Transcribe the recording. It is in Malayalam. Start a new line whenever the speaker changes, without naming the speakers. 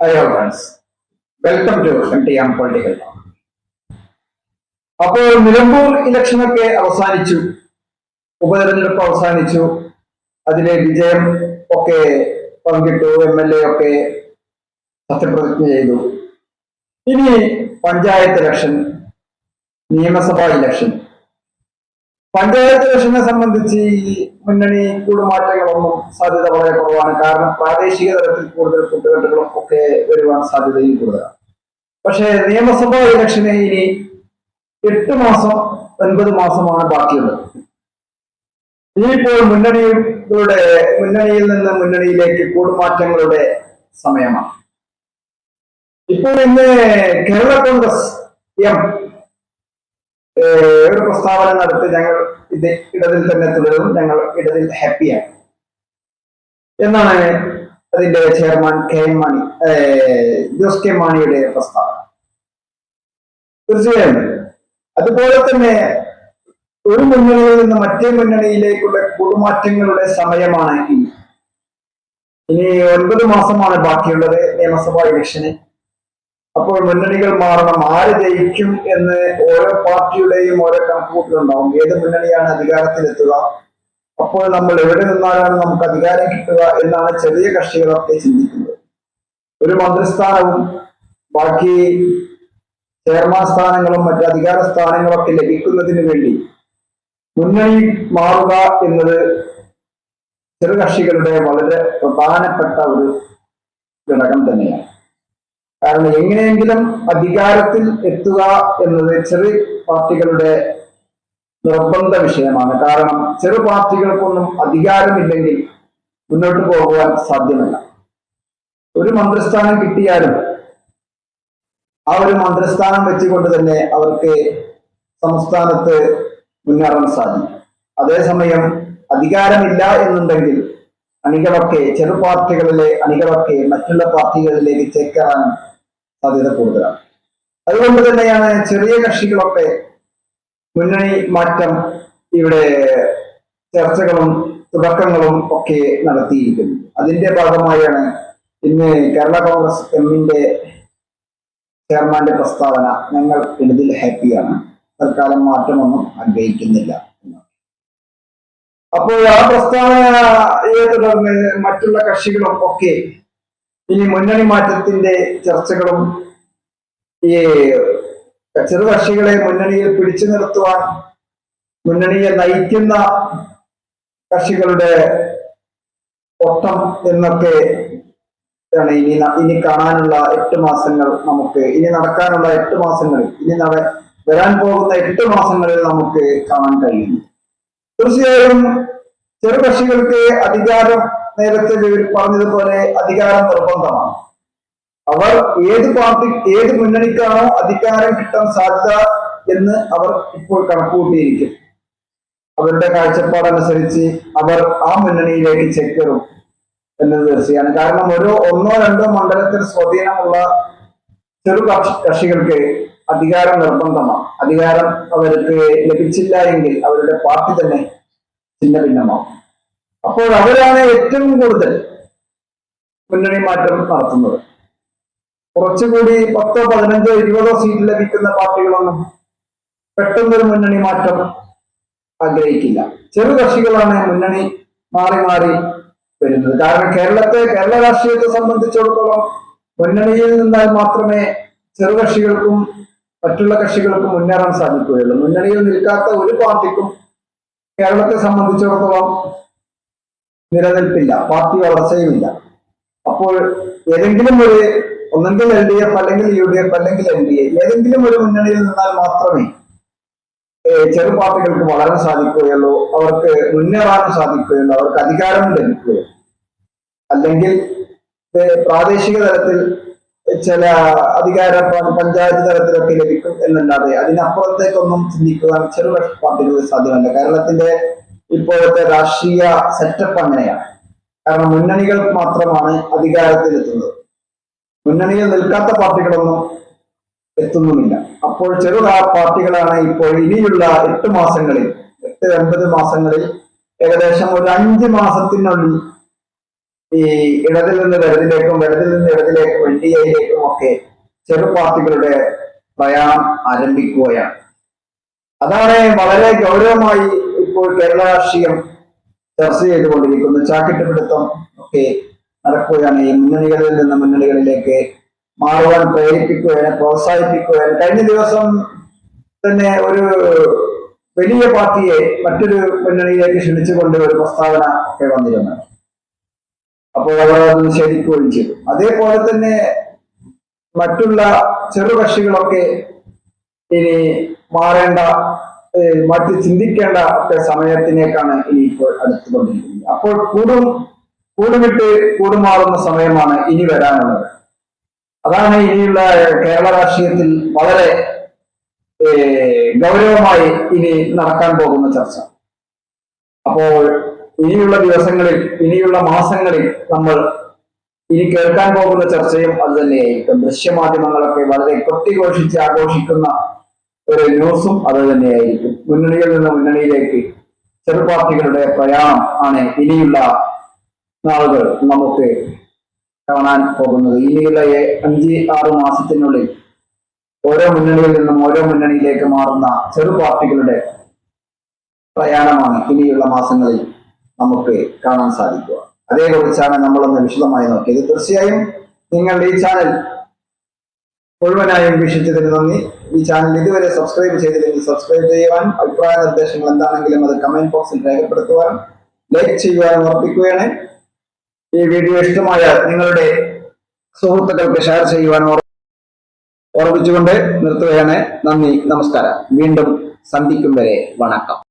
Friends welcome T M political അപ്പോൾ നിലമ്പൂർ ഇലക്ഷനൊക്കെ അവസാനിച്ചു. ഉപതെരഞ്ഞെടുപ്പ് അവസാനിച്ചു. അതിലെ വിജയം ഒക്കെ പങ്കിട്ടു. എം എൽ എ ഒക്കെ സത്യപ്രതിജ്ഞ ചെയ്തു. ഇനി പഞ്ചായത്ത് ഇലക്ഷൻ നിയമസഭാ ഇലക്ഷൻ. പഞ്ചായത്ത് ഇലക്ഷനെ സംബന്ധിച്ച് ഈ മുന്നണി കൂടുമാറ്റങ്ങളൊന്നും സാധ്യത വളരെ കുറവാണ്. കാരണം പ്രാദേശിക തലത്തിൽ കൂടുതൽ കൂട്ടുകെട്ടുകളും ഒക്കെ വരുവാൻ സാധ്യതയും കൂടുതലാണ്. പക്ഷേ നിയമസഭാ ഇലക്ഷന് ഇനി എട്ട് മാസം ഒൻപത് മാസമാണ് ബാക്കിയുള്ളത്. ഇനിയിപ്പോൾ മുന്നണികളുടെ മുന്നണിയിൽ നിന്ന് മുന്നണിയിലേക്ക് കൂടുമാറ്റങ്ങളുടെ സമയമാണ്. ഇപ്പോൾ ഇന്ന് കേരള കോൺഗ്രസ് എം ഒരു പ്രസ്താവന നടത്തി ഞങ്ങൾ ഇത് ഇടതിൽ തന്നെ തുടരും ഞങ്ങൾ ഇടതിൽ ഹാപ്പിയാണ് എന്നാണ് അതിന്റെ chairman K M Mani Jose K മാണിയുടെ പ്രസ്താവന. തീർച്ചയായും. അതുപോലെ തന്നെ ഒരു മുന്നണിയിൽ നിന്ന് മറ്റേ മുന്നണിയിലേക്കുള്ള കൂടുമാറ്റങ്ങളുടെ സമയമാണ് ഇനി. ഇനി ഒൻപത് മാസമാണ് ബാക്കിയുള്ളത് നിയമസഭാ ഇലക്ഷന്. അപ്പോൾ മുന്നണികൾ മാറണം. ആര് ജയിക്കും എന്ന് ഓരോ പാർട്ടിയുടെയും ഓരോ കണക്കുകൂട്ടലുണ്ടാവും. ഏത് മുന്നണിയാണ് അധികാരത്തിലെത്തുക? അപ്പോൾ നമ്മൾ എവിടെ നിന്നാലാണ് നമുക്ക് അധികാരം കിട്ടുക എന്നാണ് ചെറിയ കക്ഷികളൊക്കെ ചിന്തിക്കുന്നത്. ഒരു മന്ത്രിസ്ഥാനവും ബാക്കി ചെയർമാൻ സ്ഥാനങ്ങളും മറ്റ് അധികാര സ്ഥാനങ്ങളൊക്കെ ലഭിക്കുന്നതിന് വേണ്ടി മുന്നണി മാറുക എന്നത് ചെറുകക്ഷികളുടെ വളരെ പ്രധാനപ്പെട്ട ഒരു ഘടകം തന്നെയാണ്. കാരണം എങ്ങനെയെങ്കിലും അധികാരത്തിൽ എത്തുക എന്നത് ചെറു പാർട്ടികളുടെ നിർബന്ധ വിഷയമാണ്. കാരണം ചെറു പാർട്ടികൾക്കൊന്നും അധികാരമില്ലെങ്കിൽ മുന്നോട്ട് പോകുവാൻ സാധ്യമല്ല. ഒരു മന്ത്രിസ്ഥാനം കിട്ടിയാലും ആ ഒരു മന്ത്രിസ്ഥാനം വെച്ചുകൊണ്ട് തന്നെ അവർക്ക് സംസ്ഥാനത്ത് മുന്നേറാൻ സാധിക്കും. അതേസമയം അധികാരമില്ല എന്നുണ്ടെങ്കിൽ അണികളൊക്കെ ചെറു പാർട്ടികളിലെ അണികളൊക്കെ മറ്റുള്ള പാർട്ടികളിലേക്ക് ചേക്കേറാൻ സാധ്യത കൂടുതലാണ്. അതുകൊണ്ട് തന്നെയാണ് ചെറിയ കക്ഷികളൊക്കെ മുന്നണി മാറ്റം ഇവിടെ ചർച്ചകളും തുടക്കങ്ങളും ഒക്കെ നടത്തിയിരിക്കുന്നത്. അതിന്റെ ഭാഗമായാണ് ഇന്ന് കേരള കോൺഗ്രസ് എമ്മിന്റെ ചെയർമാന്റെ പ്രസ്താവന ഞങ്ങൾ ഇതിൽ ഹാപ്പിയാണ്. തൽക്കാലം മാറ്റമൊന്നും ആഗ്രഹിക്കുന്നില്ല. അപ്പോൾ ആ പ്രസ്താവനയെ തുടർന്ന് മറ്റുള്ള കക്ഷികളും ഒക്കെ ഈ മുന്നണി മാറ്റത്തിന്റെ ചർച്ചകളും ഈ ചെറു കക്ഷികളെ മുന്നണിയിൽ പിടിച്ചു നിർത്തുവാൻ മുന്നണിയെ നയിക്കുന്ന കക്ഷികളുടെ ഒട്ടം എന്നൊക്കെ ആണ് ഇനി ഇനി കാണാനുള്ള എട്ട് മാസങ്ങൾ നമുക്ക് ഇനി നടക്കാനുള്ള എട്ട് മാസങ്ങളിൽ ഇനി നട വരാൻ പോകുന്ന എട്ട് മാസങ്ങളിൽ നമുക്ക് കാണാൻ കഴിയുന്നു തീർച്ചയായും ചെറുകക്ഷികൾക്ക് അധികാരം നേരത്തെ പറഞ്ഞതുപോലെ അധികാരം നിർബന്ധമാണ്. അവർ ഏത് പാർട്ടി ഏത് മുന്നണിക്കാണോ അധികാരം കിട്ടാൻ സാധ്യത എന്ന് അവർ ഇപ്പോൾ കണക്കുകൂട്ടിയിരിക്കും. അവരുടെ കാഴ്ചപ്പാടനുസരിച്ച് അവർ ആ മുന്നണിയിലേക്ക് ചെക്കറും എന്നത് തീർച്ചയാണ് കാരണം ഒരു ഒന്നോ രണ്ടോ മണ്ഡലത്തിൽ സ്വാധീനമുള്ള ചെറു കക്ഷി- കക്ഷികൾക്ക് അധികാരം നിർബന്ധമാണ്. അധികാരം അവർക്ക് ലഭിച്ചില്ല എങ്കിൽ അവരുടെ പാർട്ടി തന്നെ ഛിന്ന ഭിന്നമാകും അപ്പോൾ അവരാണ് ഏറ്റവും കൂടുതൽ മുന്നണി മാറ്റം നടത്തുന്നത്. കുറച്ചുകൂടി പത്തോ പതിനഞ്ചോ ഇരുപതോ സീറ്റ് ലഭിക്കുന്ന പാർട്ടികളൊന്നും പെട്ടെന്നൊരു മുന്നണി മാറ്റം ആഗ്രഹിക്കില്ല. ചെറു കക്ഷികളാണ് മുന്നണി മാറി മാറി വരുന്നത്. കാരണം കേരളത്തെ കേരള രാഷ്ട്രീയത്തെ സംബന്ധിച്ചിടത്തോളം മുന്നണിയിൽ നിന്നാൽ മാത്രമേ ചെറു കക്ഷികൾക്കും മറ്റുള്ള കക്ഷികൾക്കും മുന്നേറാൻ സാധിക്കുകയുള്ളൂ. മുന്നണിയിൽ നിൽക്കാത്ത ഒരു പാർട്ടിക്കും കേരളത്തെ സംബന്ധിച്ചിടത്തോളം നിലനിൽപ്പില്ല പാർട്ടി വളർച്ചയുമില്ല. അപ്പോൾ ഏതെങ്കിലും ഒരു ഒന്നെങ്കിൽ എൽ ഡി എഫ് അല്ലെങ്കിൽ യു ഡി എഫ് അല്ലെങ്കിൽ എൻ ഡി എ ഏതെങ്കിലും ഒരു മുന്നണിയിൽ നിന്നാൽ മാത്രമേ ചെറു പാർട്ടികൾക്ക് വളരാൻ സാധിക്കുകയുള്ളൂ അവർക്ക് മുന്നേറാനും സാധിക്കുകയുള്ളൂ അവർക്ക് അധികാരം ലഭിക്കുകയുള്ളൂ. അല്ലെങ്കിൽ പ്രാദേശിക തലത്തിൽ ചില അധികാര പഞ്ചായത്ത് തലത്തിലൊക്കെ ലഭിക്കും എന്നല്ലാതെ അതിനപ്പുറത്തേക്കൊന്നും ചിന്തിക്കുവാൻ ചെറു പാർട്ടികൾക്ക് സാധ്യമല്ല. കേരളത്തിന്റെ ഇപ്പോഴത്തെ രാഷ്ട്രീയ സെറ്റപ്പ് അങ്ങനെയാണ്. കാരണം മുന്നണികൾ മാത്രമാണ് അധികാരത്തിലെത്തുന്നത്. മുന്നണിയിൽ നിൽക്കാത്ത പാർട്ടികളൊന്നും എത്തുന്നുമില്ല. അപ്പോൾ ചെറു പാർട്ടികളാണ് ഇപ്പോൾ ഇനിയുള്ള എട്ട് മാസങ്ങളിൽ എട്ട് ഒൻപത് മാസങ്ങളിൽ ഏകദേശം ഒരു അഞ്ച് മാസത്തിനുള്ളിൽ ഈ ഇടതിൽ നിന്ന് വലതിലേക്കും വലതിൽ നിന്ന് ഇടതിലേക്കും എൻ ഡി എയിലേക്കും ഒക്കെ ചെറു പാർട്ടികളുടെ പ്രയാണം ആരംഭിക്കുകയാണ്. അതാണ് വളരെ ഗൗരവമായി ഇപ്പോൾ കേരള രാഷ്ട്രീയം ചർച്ച ചെയ്തുകൊണ്ടിരിക്കുന്നു. ചാക്കിട്ടുപിടുത്തം ഒക്കെ നടക്കുകയാണ്. ഈ മുന്നണികളിൽ നിന്ന് മുന്നണികളിലേക്ക് മാറുവാൻ പ്രേരിപ്പിക്കുകയാണ് പ്രോത്സാഹിപ്പിക്കുകയാണ്. കഴിഞ്ഞ ദിവസം തന്നെ ഒരു വലിയ പാർട്ടിയെ മറ്റൊരു മുന്നണിയിലേക്ക് ക്ഷണിച്ചുകൊണ്ട് ഒരു പ്രസ്താവന ഒക്കെ വന്നിരുന്നു. അപ്പോൾ അവർ അത് നിഷേധിക്കുകയും ചെയ്തു. അതേപോലെ തന്നെ മറ്റുള്ള ചെറുകക്ഷികളൊക്കെ ഇനി മാറേണ്ട മറ്റ് ചിന്തിക്കേണ്ട സമയത്തിനേക്കാണ് ഇനി ഇപ്പോൾ അടുത്തുകൊണ്ടിരിക്കുന്നത്. അപ്പോൾ കൂടും കൂടുവിട്ട് കൂടുമാറുന്ന സമയമാണ് ഇനി വരാനുള്ളത്. അതാണ് ഇനിയുള്ള കേരള രാഷ്ട്രീയത്തിൽ വളരെ ഗൗരവമായി ഇനി നടക്കാൻ പോകുന്ന ചർച്ച. അപ്പോൾ ഇനിയുള്ള ദിവസങ്ങളിൽ ഇനിയുള്ള മാസങ്ങളിൽ നമ്മൾ ഇനി കേൾക്കാൻ പോകുന്ന ചർച്ചയും അത് തന്നെയായിരിക്കും. ദൃശ്യമാധ്യമങ്ങളൊക്കെ വളരെ കൊട്ടിഘോഷിച്ച് ആഘോഷിക്കുന്ന ഒരു ന്യൂസും അത് തന്നെയായിരിക്കും. മുന്നണിയിൽ നിന്ന് മുന്നണിയിലേക്ക് ചെറുപാർട്ടികളുടെ പ്രയാണം ആണ് ഇനിയുള്ള നാളുകൾ നമുക്ക് കാണാൻ പോകുന്നത്. ഇനിയുള്ള അഞ്ച് ആറ് മാസത്തിനുള്ളിൽ ഓരോ മുന്നണിയിൽ നിന്നും ഓരോ മുന്നണിയിലേക്ക് മാറുന്ന ചെറുപാർട്ടികളുടെ പ്രയാണമാണ് ഇനിയുള്ള മാസങ്ങളിൽ നമുക്ക് കാണാൻ സാധിക്കുക. അതേക്കുറിച്ചാണ് നമ്മളൊന്ന് വിശദമായി നോക്കിയത് തീർച്ചയായും നിങ്ങൾ ഈ ചാനൽ മുഴുവനായും വീക്ഷിച്ചതിന് നന്ദി. ഈ ചാനൽ ഇതുവരെ സബ്സ്ക്രൈബ് ചെയ്തില്ലെങ്കിൽ സബ്സ്ക്രൈബ് ചെയ്യുവാനും അഭിപ്രായ നിർദ്ദേശങ്ങൾ എന്താണെങ്കിലും അത് കമന്റ് ബോക്സിൽ രേഖപ്പെടുത്തുവാനും ലൈക്ക് ചെയ്യുവാനും ഉറപ്പിക്കുകയാണ്. ഈ വീഡിയോ ഇഷ്ടമായ നിങ്ങളുടെ സുഹൃത്തുക്കൾക്ക് ഷെയർ ചെയ്യുവാനും ഓർ- ഓർമ്മിച്ചുകൊണ്ട് നിർത്തുകയാണ്. നന്ദി നമസ്കാരം. വീണ്ടും സന്ധിക്കും വരെ. വണക്കം.